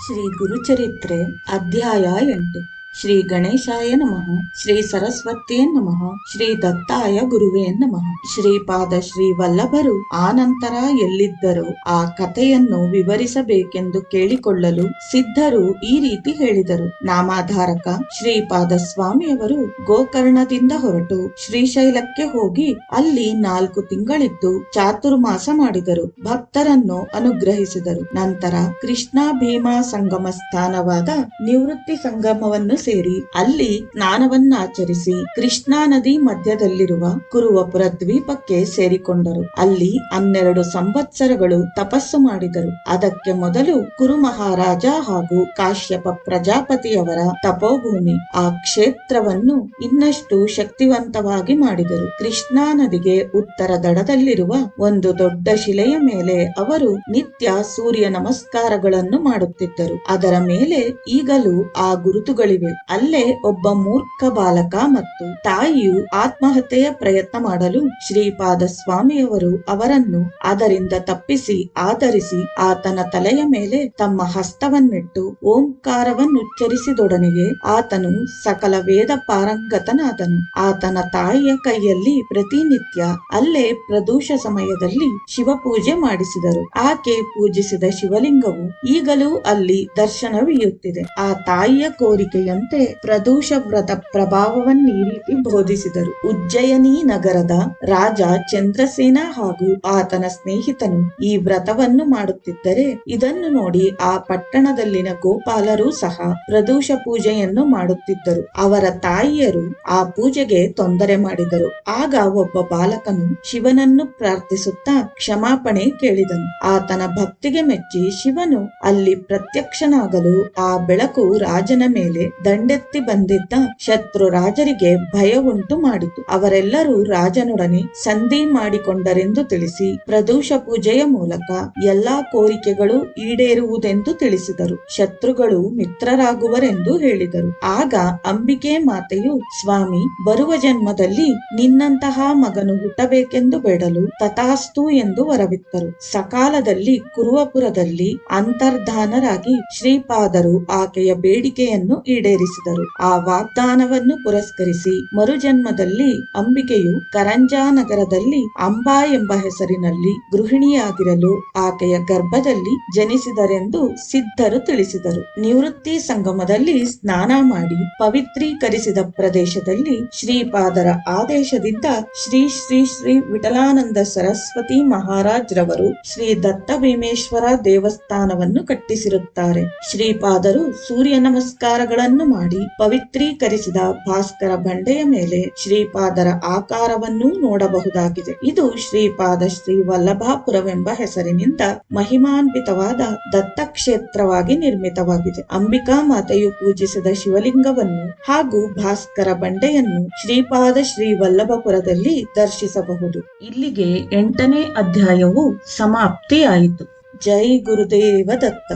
ಶ್ರೀ ಗುರುಚರಿತ್ರೆ ಅಧ್ಯಾಯ ಎಂಟು ಶ್ರೀ ಗಣೇಶಾಯ ನಮಃ, ಶ್ರೀ ಸರಸ್ವತಿಯೇ ನಮಃ, ಶ್ರೀ ದತ್ತಾಯ ಗುರುವೇ ನಮಃ. ಶ್ರೀಪಾದ ಶ್ರೀ ವಲ್ಲಭರು ಆ ನಂತರ ಎಲ್ಲಿದ್ದರು? ಆ ಕಥೆಯನ್ನು ವಿವರಿಸಬೇಕೆಂದು ಕೇಳಿಕೊಳ್ಳಲು ಸಿದ್ಧರು ಈ ರೀತಿ ಹೇಳಿದರು. ನಾಮಾಧಾರಕ ಶ್ರೀಪಾದ ಸ್ವಾಮಿಯವರು ಗೋಕರ್ಣದಿಂದ ಹೊರಟು ಶ್ರೀಶೈಲಕ್ಕೆ ಹೋಗಿ ಅಲ್ಲಿ ನಾಲ್ಕು ತಿಂಗಳಿದ್ದು ಚಾತುರ್ಮಾಸ ಮಾಡಿದರು. ಭಕ್ತರನ್ನು ಅನುಗ್ರಹಿಸಿದರು. ನಂತರ ಕೃಷ್ಣ ಭೀಮಾ ಸಂಗಮ ಸ್ಥಾನವಾದ ನಿವೃತ್ತಿ ಸಂಗಮವನ್ನು ಸೇರಿ ಅಲ್ಲಿ ಸ್ನಾನವನ್ನಾಚರಿಸಿ ಕೃಷ್ಣಾ ನದಿ ಮಧ್ಯದಲ್ಲಿರುವ ಕುರುವಪುರ ದ್ವೀಪಕ್ಕೆ ಸೇರಿಕೊಂಡರು. ಅಲ್ಲಿ ಹನ್ನೆರಡು ಸಂವತ್ಸರಗಳು ತಪಸ್ಸು ಮಾಡಿದರು. ಅದಕ್ಕೆ ಮೊದಲು ಕುರು ಮಹಾರಾಜ ಹಾಗೂ ಕಾಶ್ಯಪ ಪ್ರಜಾಪತಿಯವರ ತಪೋಭೂಮಿ ಆ ಕ್ಷೇತ್ರವನ್ನು ಇನ್ನಷ್ಟು ಶಕ್ತಿವಂತವಾಗಿ ಮಾಡಿದರು. ಕೃಷ್ಣಾ ನದಿಗೆ ಉತ್ತರ ದಡದಲ್ಲಿರುವ ಒಂದು ದೊಡ್ಡ ಶಿಲೆಯ ಮೇಲೆ ಅವರು ನಿತ್ಯ ಸೂರ್ಯ ನಮಸ್ಕಾರಗಳನ್ನು ಮಾಡುತ್ತಿದ್ದರು. ಅದರ ಮೇಲೆ ಈಗಲೂ ಆ ಗುರುತುಗಳಿವೆ. ಅಲ್ಲೇ ಒಬ್ಬ ಮೂರ್ಖ ಬಾಲಕ ಮತ್ತು ತಾಯಿಯು ಆತ್ಮಹತ್ಯೆಯ ಪ್ರಯತ್ನ ಮಾಡಲು ಶ್ರೀಪಾದ ಸ್ವಾಮಿಯವರು ಅವರನ್ನು ಅದರಿಂದ ತಪ್ಪಿಸಿ ಆಧರಿಸಿ ಆತನ ತಲೆಯ ಮೇಲೆ ತಮ್ಮ ಹಸ್ತವನ್ನಿಟ್ಟು ಓಂಕಾರವನ್ನುಚ್ಚರಿಸಿದೊಡನೆಗೆ ಆತನು ಸಕಲ ವೇದ ಪಾರಂಗತನಾದನು. ಆತನ ತಾಯಿಯ ಕೈಯಲ್ಲಿ ಪ್ರತಿನಿತ್ಯ ಅಲ್ಲೇ ಪ್ರದೋಷ ಸಮಯದಲ್ಲಿ ಶಿವಪೂಜೆ ಮಾಡಿಸಿದರು. ಆಕೆ ಪೂಜಿಸಿದ ಶಿವಲಿಂಗವು ಈಗಲೂ ಅಲ್ಲಿ ದರ್ಶನವಿಯುತ್ತಿದೆ. ಆ ತಾಯಿಯ ಕೋರಿಕೆಯಂತೆ ಪ್ರದೋಷ ವ್ರತ ಪ್ರಭಾವವನ್ನು ಈ ರೀತಿ ಬೋಧಿಸಿದರು. ಉಜ್ಜಯಿನಿ ನಗರದ ರಾಜ ಚಂದ್ರಸೇನ ಹಾಗೂ ಆತನ ಸ್ನೇಹಿತನು ಈ ವ್ರತವನ್ನು ಮಾಡುತ್ತಿದ್ದರೆ ಇದನ್ನು ನೋಡಿ ಆ ಪಟ್ಟಣದಲ್ಲಿನ ಗೋಪಾಲರು ಸಹ ಪ್ರದೋಷ ಪೂಜೆಯನ್ನು ಮಾಡುತ್ತಿದ್ದರು. ಅವರ ತಾಯಿಯರು ಆ ಪೂಜೆಗೆ ತೊಂದರೆ ಮಾಡಿದರು. ಆಗ ಒಬ್ಬ ಬಾಲಕನು ಶಿವನನ್ನು ಪ್ರಾರ್ಥಿಸುತ್ತಾ ಕ್ಷಮಾಪಣೆ ಕೇಳಿದನು. ಆತನ ಭಕ್ತಿಗೆ ಮೆಚ್ಚಿ ಶಿವನು ಅಲ್ಲಿ ಪ್ರತ್ಯಕ್ಷನಾಗಲು ಆ ಬೆಳಕು ರಾಜನ ಮೇಲೆ ದಂಡೆತ್ತಿ ಬಂದಿದ್ದ ಶತ್ರು ರಾಜರಿಗೆ ಭಯ ಉಂಟು ಮಾಡಿತು. ಅವರೆಲ್ಲರೂ ರಾಜನೊಡನೆ ಸಂಧಿ ಮಾಡಿಕೊಂಡರೆಂದು ತಿಳಿಸಿ, ಪ್ರದೋಷ ಪೂಜೆಯ ಮೂಲಕ ಎಲ್ಲಾ ಕೋರಿಕೆಗಳು ಈಡೇರುವುದೆಂದು ತಿಳಿಸಿದರು. ಶತ್ರುಗಳು ಮಿತ್ರರಾಗುವರೆಂದು ಹೇಳಿದರು. ಆಗ ಅಂಬಿಕೆ ಮಾತೆಯು, ಸ್ವಾಮಿ, ಬರುವ ಜನ್ಮದಲ್ಲಿ ನಿನ್ನಂತಹ ಮಗನು ಹುಟ್ಟಬೇಕೆಂದು ಬೇಡಲು ತಥಾಸ್ತು ಎಂದು ವರವಿತ್ತರು. ಸಕಾಲದಲ್ಲಿ ಕುರುವಪುರದಲ್ಲಿ ಅಂತರ್ಧಾನರಾಗಿ ಶ್ರೀಪಾದರು ಆಕೆಯ ಬೇಡಿಕೆಯನ್ನು ಈಡೇರಿಸಿದರು. ಆ ವಾಗ್ದಾನವನ್ನು ಪುರಸ್ಕರಿಸಿ ಮರುಜನ್ಮದಲ್ಲಿ ಅಂಬಿಕೆಯು ಕರಂಜಾ ನಗರದಲ್ಲಿ ಅಂಬಾ ಎಂಬ ಹೆಸರಿನಲ್ಲಿ ಗೃಹಿಣಿಯಾಗಿರಲು ಆಕೆಯ ಗರ್ಭದಲ್ಲಿ ಜನಿಸಿದರೆಂದು ಸಿದ್ಧರು ತಿಳಿಸಿದರು. ನಿವೃತ್ತಿ ಸಂಗಮದಲ್ಲಿ ಸ್ನಾನ ಮಾಡಿ ಪವಿತ್ರೀಕರಿಸಿದ ಪ್ರದೇಶದಲ್ಲಿ ಶ್ರೀಪಾದರ ಆದೇಶದಿಂದ ಶ್ರೀ ಶ್ರೀ ಶ್ರೀ ವಿಠಲಾನಂದ ಸರಸ್ವತಿ ಮಹಾರಾಜ್ ರವರು ಶ್ರೀ ದತ್ತ ಭೀಮೇಶ್ವರ ದೇವಸ್ಥಾನವನ್ನು ಕಟ್ಟಿಸಿರುತ್ತಾರೆ. ಶ್ರೀಪಾದರು ಸೂರ್ಯ ನಮಸ್ಕಾರಗಳನ್ನು ಮಾಡಿ ಪವಿತ್ರೀಕರಿಸಿದ ಭಾಸ್ಕರ ಬಂಡೆಯ ಮೇಲೆ ಶ್ರೀಪಾದರ ಆಕಾರವನ್ನು ನೋಡಬಹುದಾಗಿದೆ. ಇದು ಶ್ರೀಪಾದ ಶ್ರೀ ವಲ್ಲಭಾಪುರವೆಂಬ ಹೆಸರಿನಿಂದ ಮಹಿಮಾನ್ವಿತವಾದ ದತ್ತಕ್ಷೇತ್ರವಾಗಿ ನಿರ್ಮಿತವಾಗಿದೆ. ಅಂಬಿಕಾ ಮಾತೆಯು ಪೂಜಿಸಿದ ಶಿವಲಿಂಗವನ್ನು ಹಾಗೂ ಭಾಸ್ಕರ ಬಂಡೆಯನ್ನು ಶ್ರೀಪಾದ ಶ್ರೀ ವಲ್ಲಭಪುರದಲ್ಲಿ ದರ್ಶಿಸಬಹುದು. ಇಲ್ಲಿಗೆ ಎಂಟನೇ ಅಧ್ಯಾಯವು ಸಮಾಪ್ತಿಯಾಯಿತು. ಜೈ ಗುರುದೇವ ದತ್ತ.